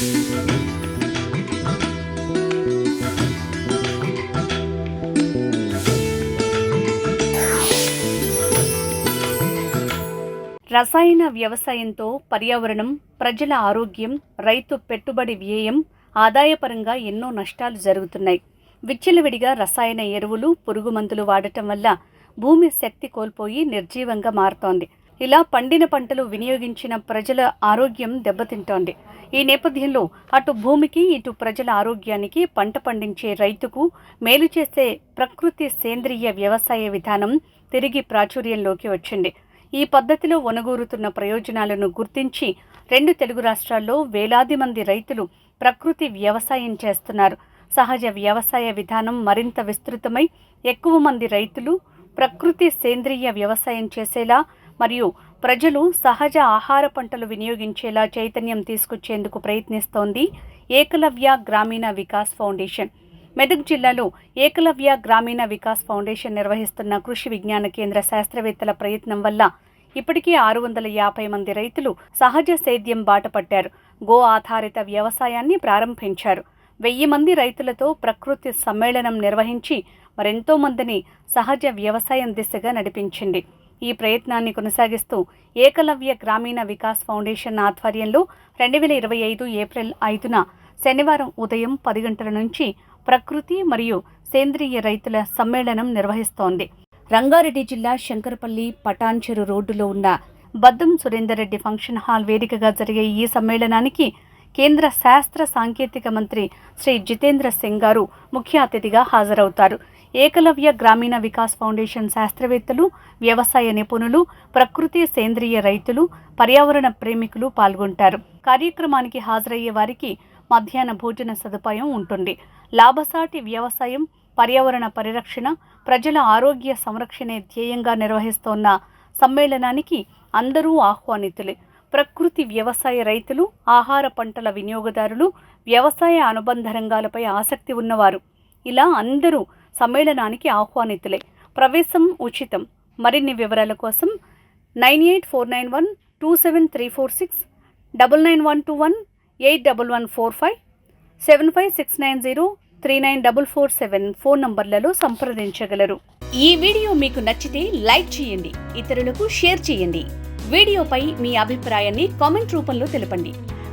రసాయన వ్యవసాయంతో పర్యావరణం ప్రజల ఆరోగ్యం రైతు పెట్టుబడి వ్యయం ఆదాయపరంగా ఎన్నో నష్టాలు జరుగుతున్నాయి. విచ్చలవిడిగా రసాయన ఎరువులు పురుగు మందులు వాడటం వల్ల భూమి శక్తి కోల్పోయి నిర్జీవంగా మారుతోంది. ఇలా పండిన పంటలు వినియోగించిన ప్రజల ఆరోగ్యం దెబ్బతింటోంది. ఈ నేపథ్యంలో అటు భూమికి ఇటు ప్రజల ఆరోగ్యానికి పంట పండించే రైతుకు మేలు చేసే ప్రకృతి సేంద్రియ వ్యవసాయ విధానం తిరిగి ప్రాచుర్యంలోకి వచ్చింది. ఈ పద్ధతిలో ఒనగూరుతున్న ప్రయోజనాలను గుర్తించి రెండు తెలుగు రాష్ట్రాల్లో వేలాది మంది రైతులు ప్రకృతి వ్యవసాయం చేస్తున్నారు. సహజ వ్యవసాయ విధానం మరింత విస్తృతమై ఎక్కువ మంది రైతులు ప్రకృతి సేంద్రియ వ్యవసాయం చేసేలా మరియు ప్రజలు సహజ ఆహార పంటలు వినియోగించేలా చైతన్యం తీసుకొచ్చేందుకు ప్రయత్నిస్తోంది ఏకలవ్య గ్రామీణ వికాస్ ఫౌండేషన్. మెదక్ జిల్లాలో ఏకలవ్య గ్రామీణ వికాస్ ఫౌండేషన్ నిర్వహిస్తున్న కృషి విజ్ఞాన కేంద్ర శాస్త్రవేత్తల ప్రయత్నం వల్ల ఇప్పటికే ఆరు వందల యాభై మంది రైతులు సహజ సేద్యం బాట పట్టారు. గో ఆధారిత వ్యవసాయాన్ని ప్రారంభించారు. వెయ్యి మంది రైతులతో ప్రకృతి సమ్మేళనం నిర్వహించి మరెంతో మందిని సహజ వ్యవసాయం దిశగా నడిపించింది. ఈ ప్రయత్నాన్ని కొనసాగిస్తూ ఏకలవ్య గ్రామీణ వికాస్ ఫౌండేషన్ ఆధ్వర్యంలో రెండు వేల ఇరవై ఐదు ఏప్రిల్ ఐదున శనివారం ఉదయం పది గంటల నుంచి ప్రకృతి మరియు సేంద్రియ రైతుల సమ్మేళనం నిర్వహిస్తోంది. రంగారెడ్డి జిల్లా శంకరపల్లి పటాన్చెరు రోడ్డులో ఉన్న బద్దం సురేందర్ రెడ్డి ఫంక్షన్ హాల్ వేదికగా జరిగే ఈ సమ్మేళనానికి కేంద్ర శాస్త్ర సాంకేతిక మంత్రి శ్రీ జితేంద్ర సింగ్ గారు ముఖ్య అతిథిగా హాజరవుతారు. ఏకలవ్య గ్రామీణ వికాస్ ఫౌండేషన్ శాస్త్రవేత్తలు వ్యవసాయ నిపుణులు ప్రకృతి సేంద్రియ రైతులు పర్యావరణ ప్రేమికులు పాల్గొంటారు. కార్యక్రమానికి హాజరయ్యే వారికి మధ్యాహ్న భోజన సదుపాయం ఉంటుంది. లాభసాటి వ్యవసాయం పర్యావరణ పరిరక్షణ ప్రజల ఆరోగ్య సంరక్షణే ధ్యేయంగా నిర్వహిస్తోన్న సమ్మేళనానికి అందరూ ఆహ్వానితులే. ప్రకృతి వ్యవసాయ రైతులు ఆహార పంటల వినియోగదారులు వ్యవసాయ అనుబంధ రంగాలపై ఆసక్తి ఉన్నవారు. ఇలా అందరూ సమ్మేళనానికి ఆహ్వానితులే. ప్రవేశం ఉచితం. మరిన్ని వివరాల కోసం nine eight four nine one two seven three four six double nine one two one eight double one four five seven five six nine zero three nine double four seven phone నంబర్లలో సంప్రదించగలరు. ఈ video మీకు నచ్చితే like చేయండి ఇతరులకు share చేయండి. వీడియోపై మీ అభిప్రాయాన్ని comment రూపంలో తెలపండి.